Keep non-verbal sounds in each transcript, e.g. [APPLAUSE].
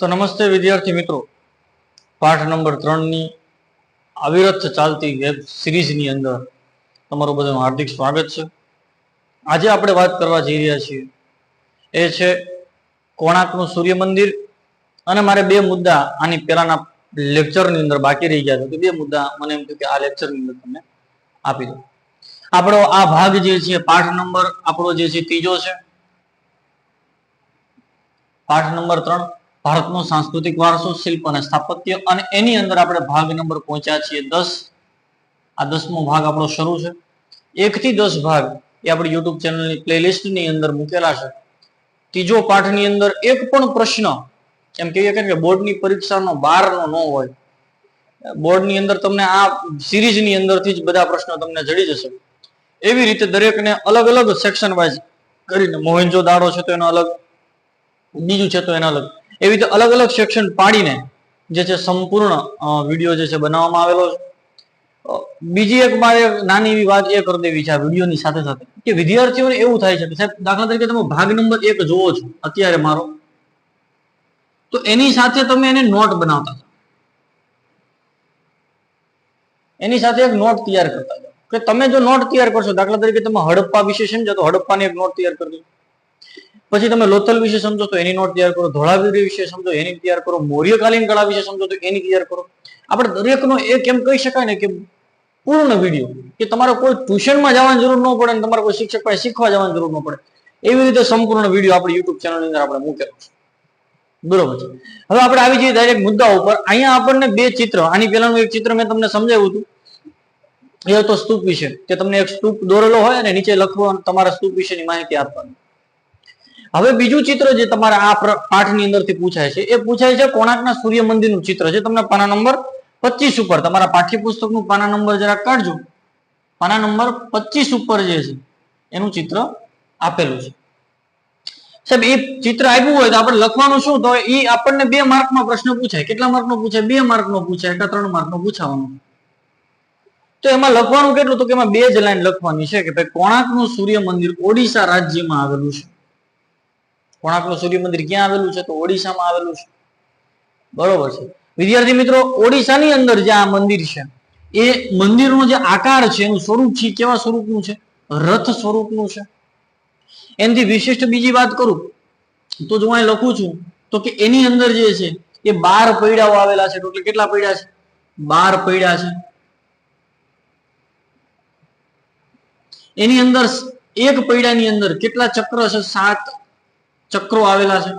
તો નમસ્તે વિદ્યાર્થી મિત્રો. પાઠ નંબર ત્રણની અવિરત ચાલતી વેબ સિરીઝની અંદર તમારું બધાનું હાર્દિક સ્વાગત છે. આજે આપણે વાત કરવા જઈ રહ્યા છીએ. એ છે કોણાર્કનું સૂર્ય મંદિર અને મારે બે મુદ્દા આની પહેલાના લેક્ચરની અંદર બાકી રહી ગયા છે. બે મુદ્દા મને એમ થયું કે આ લેક્ચરની અંદર તમને આપી દો આપણો આ ભાગ જે છે પાઠ નંબર આપણો જે છે ત્રીજો છે. પાઠ નંબર ત્રણ ભારતનો સાંસ્કૃતિક વારસો, શિલ્પ અને સ્થાપત્ય અને એની અંદર આપણે ભાગ નંબર પહોંચ્યા છીએ દસ. આ દસમો ભાગ આપણો શરૂ છે. એક થી દસ ભાગ એ આપણી યુટ્યુબ ચેનલની પ્લેલિસ્ટની અંદર મૂકેલા છે. ત્રીજો પાઠની અંદર એક પણ પ્રશ્ન, એમ કહીએ કે બોર્ડની પરીક્ષાનો બારનો ન હોય. બોર્ડની અંદર તમને આ સિરીઝની અંદરથી જ બધા પ્રશ્નો તમને જડી જશે. એવી રીતે દરેકને અલગ અલગ સેક્શન વાઇઝ કરીને, મોહેન્જો દાડો છે તો એનો અલગ, બીજું છે તો એના અલગ. એવી રીતે અલગ અલગ સેક્શન પાડીને જે છે સંપૂર્ણ વીડિયો જે છે બનાવવામાં આવેલો છે. બીજી એક મારે નાની એવી વાત એ કરી દેવી છે આ વિડીયોની સાથે સાથે, કે વિદ્યાર્થીઓને એવું થાય છે કે સાહેબ દાખલા તરીકે તમે ભાગ નંબર એક જોવો છો, અત્યારે મારો, તો એની સાથે તમે એને નોટ બનાવતા એની સાથે એક નોટ તૈયાર કરતા કે તમે જો નોટ તૈયાર કરશો, દાખલા તરીકે તમે હડપ્પા વિશે સમજો તો હડપ્પાની એક નોટ તૈયાર કરજો પછી તમે લોથલ વિશે સમજો તો એની નોટ તૈયાર કરો, ધોળાવીરી વિશે સમજો, એની તૈયાર કરો, મૌર્યકાલીન કળા વિશે સમજો તો એની તૈયાર કરો. આપણે દરેકનો એક એમ કહી શકાય ને કે પૂર્ણ વીડિયો, કે તમારે કોઈ ટ્યુશનમાં જવાની જરૂર ન પડે તમારે કોઈ શિક્ષક પાસે શીખવા જવાની જરૂર ન પડે. એવી રીતે સંપૂર્ણ વીડિયો આપણે યુટ્યુબ ચેનલની અંદર આપણે મૂકેલો છે. બરોબર છે. હવે આપણે આવી જઈએ ડાયરેક્ટ મુદ્દા ઉપર. અહીંયા આપણને બે ચિત્ર, આની પહેલાનું એક ચિત્ર મેં તમને સમજાવ્યું હતું. એ હતો સ્તૂપ વિશે, કે તમને એક સ્તૂપ દોરેલો હોય અને નીચે લખવાનું તમારા સ્તૂપ વિશેની માહિતી આપવાની. હવે બીજું ચિત્ર જે તમારા આ પાઠની અંદરથી પૂછાય છે, એ પૂછાય છે કોણાર્કના સૂર્ય મંદિરનું ચિત્ર છે. તમને પાના નંબર પચીસ ઉપર, તમારા પાઠ્યપુસ્તકનું પાના નંબર જરા કાઢજો. પાના નંબર પચીસ ઉપર જે છે, એનું ચિત્ર આપેલું છે. સાહેબ, એ ચિત્ર આપ્યું હોય તો આપણે લખવાનું શું? તો એ આપણને બે માર્કનો પ્રશ્ન પૂછાય. કેટલા માર્કનો પૂછાય? બે માર્કનો પૂછાય કે ત્રણ માર્કનો પૂછાવાનો? તો એમાં લખવાનું કેટલું? તો કે એમાં બે જ લાઈન લખવાની છે કે ભાઈ કોણાર્કનું સૂર્ય મંદિર ઓડિશા રાજ્યમાં આવેલું છે. કોણાર્કનું સૂર્ય મંદિર ક્યાં આવેલું છે? તો ઓડિશામાં આવેલું છે. બરોબર છે. વિદ્યાર્થી મિત્રો, ઓડિશાની અંદર જે આ મંદિર છે, એ મંદિરનો જે આકાર છે, એનું સ્વરૂપ છે કેવા સ્વરૂપનું છે? રથ સ્વરૂપનું છે. એનાથી વિશિષ્ટ બીજી વાત કરું, તો જો હું લખું છું, તો કે એની અંદર જે છે, એ બાર પૈડાઓ આવેલા છે. ટોટલ કેટલા પૈડા છે? બાર પૈડા છે. એની અંદર એક પૈડાની અંદર કેટલા ચક્ર છે? સાત ચક્રો આવેલા છે.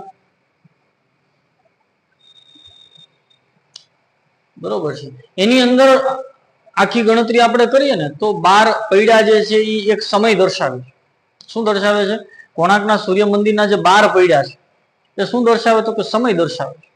બરોબર છે. એની અંદર આખી ગણતરી આપણે કરીએ ને તો બાર પૈડા જે છે એ એક સમય દર્શાવે છે. શું દર્શાવે છે? કોણાર્કના સૂર્ય મંદિરના જે બાર પૈડા છે, એ શું દર્શાવે તો કે સમય દર્શાવે છે.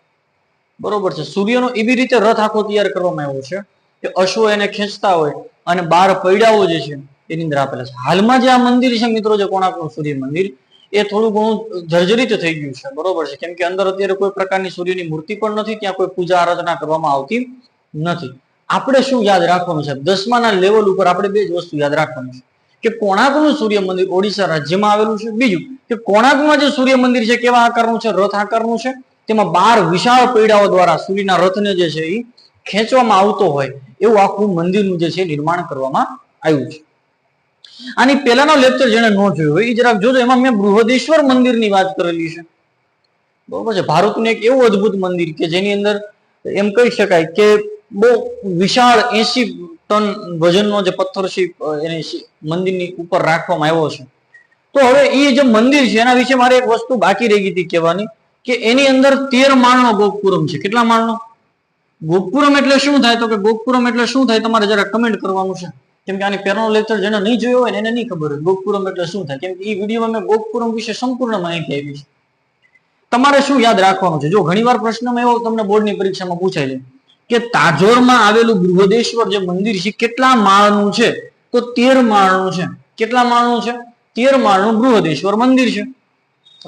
બરોબર છે. સૂર્યનો એવી રીતે રથ આખો તૈયાર કરવામાં આવ્યો છે કે અશ્વ એને ખેંચતા હોય અને બાર પૈડાઓ જે છે એની અંદર આપેલા છે. હાલમાં જે આ મંદિર છે મિત્રો, જે કોણાર્કનું સૂર્ય મંદિર એ થોડું ઘણું જર્જરિત થઈ ગયું છે, બરોબર છે? કેમ કે અંદર અત્યારે કોઈ પ્રકારની સૂર્યની મૂર્તિ પણ નથી, ત્યાં કોઈ પૂજા આરાધના કરવામાં આવતી નથી. આપણે શું યાદ રાખવાનું છે? દસમાના લેવલ ઉપર આપણે બે જ વસ્તુ યાદ રાખવાની છે. કે કોણાર્કનું સૂર્ય મંદિર ઓડિશા રાજ્યમાં આવેલું છે. બીજું, કે કોણાર્કમાં જે સૂર્ય મંદિર છે, કેવા આકારનું છે? રથ આકારનું છે. તેમાં બાર વિશાળ પૈડાઓ દ્વારા સૂર્યના રથને જે છે એ ખેંચવામાં આવતો હોય એવું આખું મંદિરનું જે છે નિર્માણ કરવામાં આવ્યું છે. આની પહેલાનો લેક્ચર જેને ન જોયો હોય, એ જરાક જોજો, એમાં મેં બૃહદેશ્વર મંદિરની વાત કરેલી છે. બરોબર છે, ભારતનું એક એવું અદ્ભુત મંદિર કે જેની અંદર એમ કહી શકાય કે બહુ વિશાળ એસી ટન વજનનો જે પથ્થર છે એને મંદિરની ઉપર રાખવામાં આવ્યો છે. તો હવે એ જે મંદિર છે, એના વિશે મારે એક વસ્તુ બાકી રહી હતી કહેવાની કે એની અંદર તેર માળનો ગોપુરમ છે. કેટલા માળનો? ગોપુરમ એટલે શું થાય? તો કે ગોપુરમ એટલે શું થાય? તમારે જરા કમેન્ટ કરવાનું છે. કેમ કે આની પહેલાનો લેક્ચર જેને નહીં જોયો હોય એને નહીં ખબર હોય. ગોપુરમ એટલે શું થાય? કેમ કે એ વિડીયોમાં મેં ગોપુરમ વિશે સંપૂર્ણ માહિતી આપી છે. તમારે શું યાદ રાખવાનું છે? જો ઘણીવાર પ્રશ્નમાં એવો તમને બોર્ડની પરીક્ષામાં પૂછાય છે કે તાજોરમાં આવેલું બૃહદેશ્વર જે મંદિર છે, કેટલા માળનું છે? તો તેર માળનું છે. કેટલા માળનું છે? તેર માળનું બૃહદેશ્વર મંદિર છે.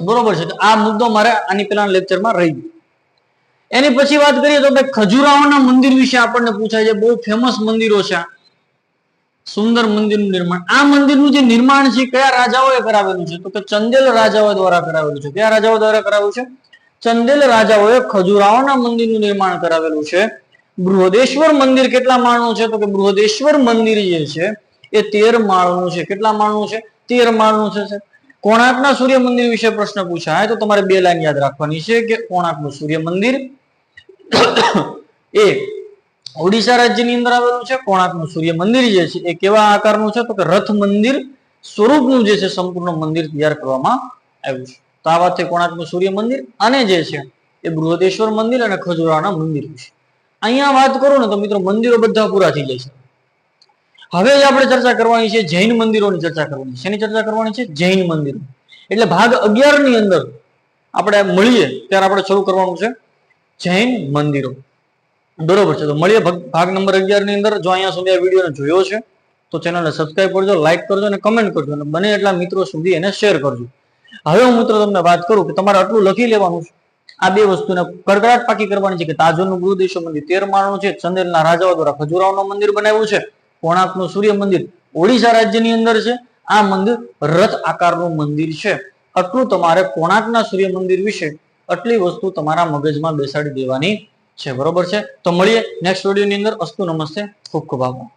બરોબર છે. આ મુદ્દો મારે આની પેલા લેક્ચરમાં રહી ગયો. એની પછી વાત કરીએ તો ભાઈ ખજુરાહોના મંદિર વિશે આપણને પૂછાય છે. બહુ ફેમસ મંદિરો છે. સુંદર મંદિરનું નિર્માણ. આ મંદિરનું જે નિર્માણ છે, કયા રાજાઓએ કરાવેલું છે? તો કે ચંદેલ રાજાઓ દ્વારા કરાવેલું છે. કયા રાજાઓ દ્વારા કરાવેલું છે? ચંદેલ રાજાઓએ ખજુરાહોના મંદિરનું નિર્માણ કરાવેલું છે. બૃહદેશ્વર મંદિર કેટલા માળનું છે? તો કે બૃહદેશ્વર મંદિર જે છે, એ તેર માળનું છે. કેટલા માળનું છે? તેર માળનું છે કોણાકના સૂર્ય મંદિર વિશે પ્રશ્ન પૂછાય, તો તમારે બે લાઈન યાદ રાખવાની છે કે કોણાર્કનું સૂર્ય મંદિર? [COUGHS] એ ઓડિશા રાજ્યની અંદર આવેલું છે, કોણાર્કનું સૂર્ય મંદિર જે છે, એ કેવા આકારનું છે? તો કે રથ મંદિર સ્વરૂપનું જે છે, સંપૂર્ણ મંદિર તૈયાર કરવામાં આવ્યું છે. તો આ વાત છે કોણાર્કનું સૂર્ય મંદિર. અને જે છે, એ બૃહદેશ્વર મંદિર અને ખજુરાના મંદિર વિશે. અહીંયા વાત કરું ને તો મિત્રો મંદિરો બધા પૂરા થઈ જાય છે. હવે જે આપણે ચર્ચા કરવાની છે, જૈન મંદિરોની ચર્ચા કરવાની. છે શેની ચર્ચા કરવાની છે? જૈન મંદિરો. એટલે ભાગ અગિયારની અંદર આપણે મળીએ, ત્યારે આપણે શરૂ કરવાનું છે જૈન મંદિરો. બરોબર છે. તો મળીએ ભાગ- નંબર અગિયારની અંદર. જો અહીંયા સુધી આ વિડીયોને જોયો છે, તો ચેનલને સબસ્ક્રાઈબ કરજો લાઈક કરજો અને કમેન્ટ કરજો. અને બને એટલા મિત્રો સુધી એને શેર કરજો. હવે હું મિત્રો તમને વાત કરું કે તમારે આટલું લખી લેવાનું છે. આ બે વસ્તુને કડકડાટ પાકી કરવાની છે કે તાજોનું બૃહદેશ્વર મંદિર. તેર માળનું છે, ચંદેલના રાજાઓ દ્વારા ખજુરાવનું મંદિર બનાવ્યું છે. કોણાકનું સૂર્ય મંદિર ઓડિશા રાજ્યની અંદર છે. આ મંદિર રથ આકારનું મંદિર છે. આટલું તમારે કોણાકના સૂર્ય મંદિર વિશે આટલી વસ્તુ તમારા મગજમાં બેસાડી દેવાની છે બરોબર છે? તો મળીએ નેક્સ્ટ વિડીયોની અંદર. અસ્તુ નમસ્તે. ખૂબ ખૂબ આભાર.